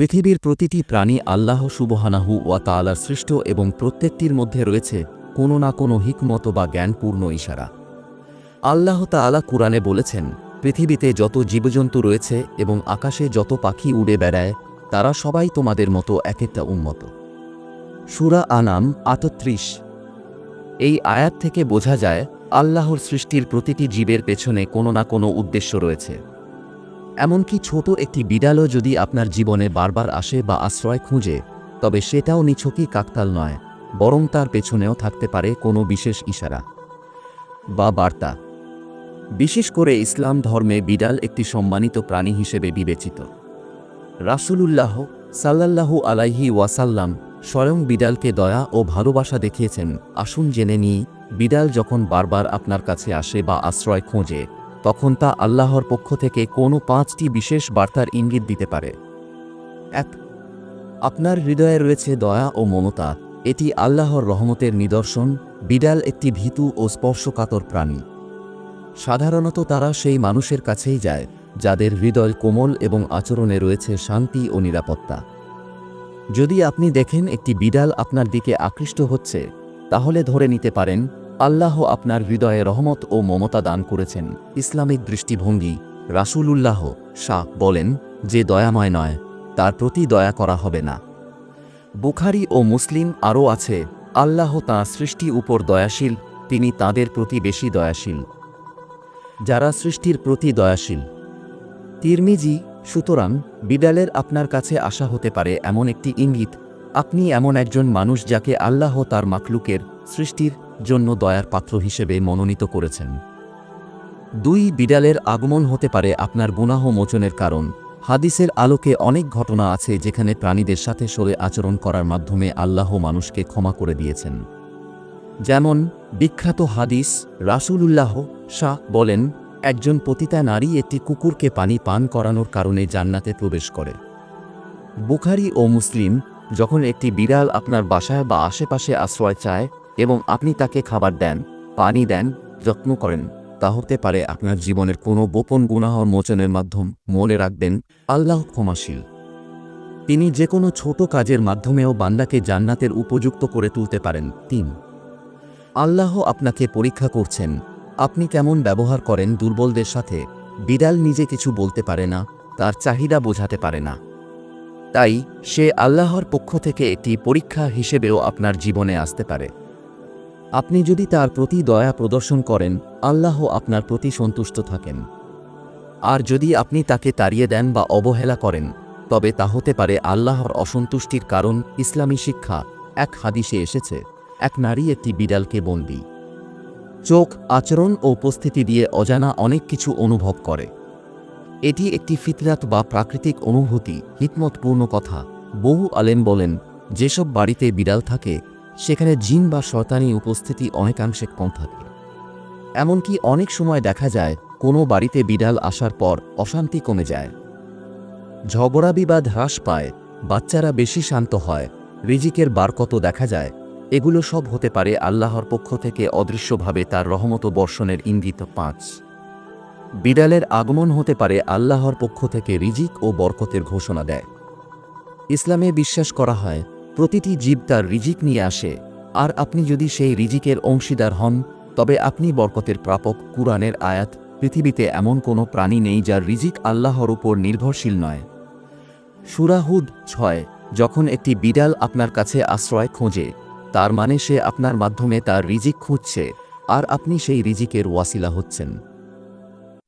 পৃথিবীর প্রতিটি প্রাণী আল্লাহ সুবহানাহু ওয়া তাআলার সৃষ্ট এবং প্রত্যেকটির মধ্যে রয়েছে কোনো না কোনো হিকমত বা জ্ঞানপূর্ণ ইশারা। আল্লাহ তাআলা কুরআনে বলেছেন, পৃথিবীতে যত জীবজন্তু রয়েছে এবং আকাশে যত পাখি উড়ে বেড়ায়, তারা সবাই তোমাদের মতো এক একটা উন্মত সুরা আনাম আটত্রিশ। এই আয়াত থেকে বোঝা যায়, আল্লাহর সৃষ্টির প্রতিটি জীবের পেছনে কোনো না কোনো উদ্দেশ্য রয়েছে। এমনকি ছোট একটি বিড়ালও যদি আপনার জীবনে বারবার আসে বা আশ্রয় খুঁজে, তবে সেটাও নিছকই কাকতাল নয়, বরং তার পেছনেও থাকতে পারে কোনো বিশেষ ইশারা। বা বার্তা। বিশেষ করে ইসলাম ধর্মে বিড়াল একটি সম্মানিত প্রাণী হিসেবে বিবেচিত। রাসূলুল্লাহ সাল্লাল্লাহু আলাইহি ওয়াসাল্লাম স্বয়ং বিড়ালকে দয়া ও ভালোবাসা দেখিয়েছেন, আসুন জেনে নিই, বিড়াল যখন বারবার আপনার কাছে আসে বা আশ্রয় খোঁজে তখন তা আল্লাহর পক্ষ থেকে কোনো পাঁচটি বিশেষ বার্তার ইঙ্গিত দিতে পারে। এক, আপনার হৃদয়ে রয়েছে দয়া ও মমতা। এটি আল্লাহর রহমতের নিদর্শন, বিড়াল একটি ভীতু ও স্পর্শকাতর প্রাণী। সাধারণত তারা সেই মানুষের কাছেই যায়, যাদের হৃদয় কোমল এবং আচরণে রয়েছে শান্তি ও নিরাপত্তা। যদি আপনি দেখেন একটি বিড়াল আপনার দিকে আকৃষ্ট হচ্ছে, তাহলে ধরে নিতে পারেন আল্লাহ আপনার হৃদয়ে রহমত ও মমতা দান করেছেন। ইসলামিক দৃষ্টিভঙ্গি, রাসূলুল্লাহ শাহ বলেন যে দয়াময় নয়, তার প্রতি দয়া করা হবে না। বুখারি ও মুসলিম আরও আছে, আল্লাহ তাঁর সৃষ্টি উপর দয়াশীল, তিনি তাদের প্রতি বেশি দয়াশীল। যারা সৃষ্টির প্রতি দয়াশীল। তিরমিজি, সুতরাং, বিড়ালের আপনার কাছে আসা হতে পারে এমন একটি ইঙ্গিত, আপনি এমন একজন মানুষ যাকে আল্লাহ তার মাকলুকের সৃষ্টির জন্য দয়ার পাত্র হিসেবে মনোনীত করেছেন। দুই বিড়ালের আগমন হতে পারে আপনার গুনাহ মোচনের কারণ। হাদিসের আলোকে অনেক ঘটনা আছে যেখানে প্রাণীদের সাথে সরে আচরণ করার মাধ্যমে আল্লাহ মানুষকে ক্ষমা করে দিয়েছেন। যেমন, বিখ্যাত হাদিস রাসূলুল্লাহ শাহ বলেন, একজন পতিতা নারী একটি কুকুরকে পানি পান করানোর কারণে জান্নাতে প্রবেশ করে। বুখারি ও মুসলিম যখন একটি বিড়াল আপনার বাসায় বা আশেপাশে আশ্রয় চায় এবং আপনি তাকে খাবার দেন, পানি দেন, যত্ন করেন, তা হতে পারে আপনার জীবনের কোনো গোপন গুনাহর মোচনের মাধ্যম। মনে রাখবেন, আল্লাহ ক্ষমাশীল। তিনি যে কোনো ছোট কাজের মাধ্যমেও বান্দাকে জান্নাতের উপযুক্ত করে তুলতে পারেন। তিন, আল্লাহ আপনাকে পরীক্ষা করছেন। আপনি কেমন ব্যবহার করেন দুর্বলদের সাথে? বিড়াল নিজে কিছু বলতে পারে না, তার চাহিদা বোঝাতে পারে না। তাই, সে আল্লাহর পক্ষ থেকে একটি পরীক্ষা হিসেবেও আপনার জীবনে আসতে পারে। আপনি যদি তার প্রতি দয়া প্রদর্শন করেন আল্লাহ আপনার প্রতি সন্তুষ্ট থাকেন। আর যদি আপনি তাকে তাড়িয়ে দেন বা অবহেলা করেন, তবে তা হতে পারে আল্লাহর অসন্তুষ্টির কারণ, ইসলামী শিক্ষা, এক হাদিসে এসেছে, এক নারী একটি বিড়ালকে বন্দি। চোখ, আচরণ ও উপস্থিতি দিয়ে অজানা অনেক কিছু অনুভব করে। এটি একটি ফিতরাত বা প্রাকৃতিক অনুভূতি হিকমতপূর্ণ কথা। বহু আলেম বলেন, যেসব বাড়িতে বিড়াল থাকে সেখানে জিন বা শয়তানি উপস্থিতি অনেকাংশে কম থাকে। এমনকি অনেক সময় দেখা যায়, কোনো বাড়িতে বিড়াল আসার পর অশান্তি কমে যায়। ঝগড়া বিবাদ হ্রাস পায়, বাচ্চারা বেশি শান্ত হয়, রিজিকের বারকত দেখা যায়। এগুলো সব হতে পারে আল্লাহর পক্ষ থেকে অদৃশ্যভাবে তার রহমত বর্ষণের ইঙ্গিত পাঁচ। বিড়ালের আগমন হতে পারে আল্লাহর পক্ষ থেকে রিজিক ও বরকতের ঘোষণা দেয়। ইসলামে বিশ্বাস করা হয় প্রতিটি জীব তার রিজিক নিয়ে আসে। আর আপনি যদি সেই রিজিকের অংশীদার হন, তবে আপনি বরকতের প্রাপক, কুরআনের আয়াত, পৃথিবীতে এমন কোনো প্রাণী নেই যার রিজিক আল্লাহর উপর নির্ভরশীল নয়। সুরাহুদ ছয়, যখন একটি বিড়াল আপনার কাছে আশ্রয় খোঁজে, তার মানে সে আপনার মাধ্যমে তার রিজিক খুঁজছে, আর আপনি সেই রিজিকের ওয়াসিলা হচ্ছেন।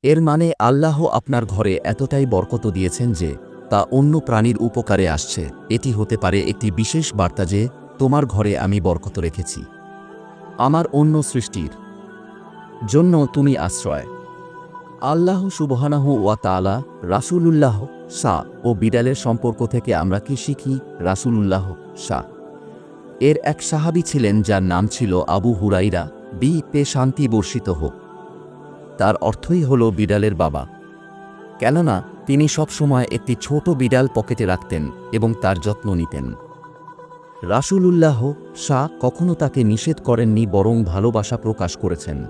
এর মানে আল্লাহ আপনার ঘরে এতটাই বরকত দিয়েছেন যে তা অন্য প্রাণীর উপকারে আসছে। এটি হতে পারে একটি বিশেষ বার্তা যে, তোমার ঘরে আমি বরকত রেখেছি। আমার অন্য সৃষ্টির জন্য তুমি আশ্রয়। আল্লাহ সুবহানাহু ওয়া তাআলা রাসূলুল্লাহ সা ও বিড়ালের সম্পর্ক থেকে আমরা কি শিখি? রাসূলুল্লাহ সা। এর এক সাহাবী ছিলেন যার নাম ছিল আবু হুরাইরা বি, পে শান্তি বর্ষিত হোক। তার অর্থই হল বিড়ালের বাবা। কেননা তিনি সবসময় একটি ছোট বিড়াল পকেটে রাখতেন এবং তার যত্ন নিতেন। রাসূলুল্লাহ শাহ কখনো তাকে নিষেধ করেননি বরং ভালোবাসা প্রকাশ করেছেন।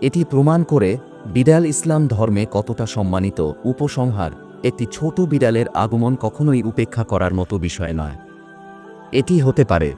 এটি প্রমাণ করে বিড়াল ইসলাম ধর্মে কতটা সম্মানিত উপসংহার একটি ছোট বিড়ালের আগমন কখনোই উপেক্ষা করার মতো বিষয় নয়। এটি হতে পারে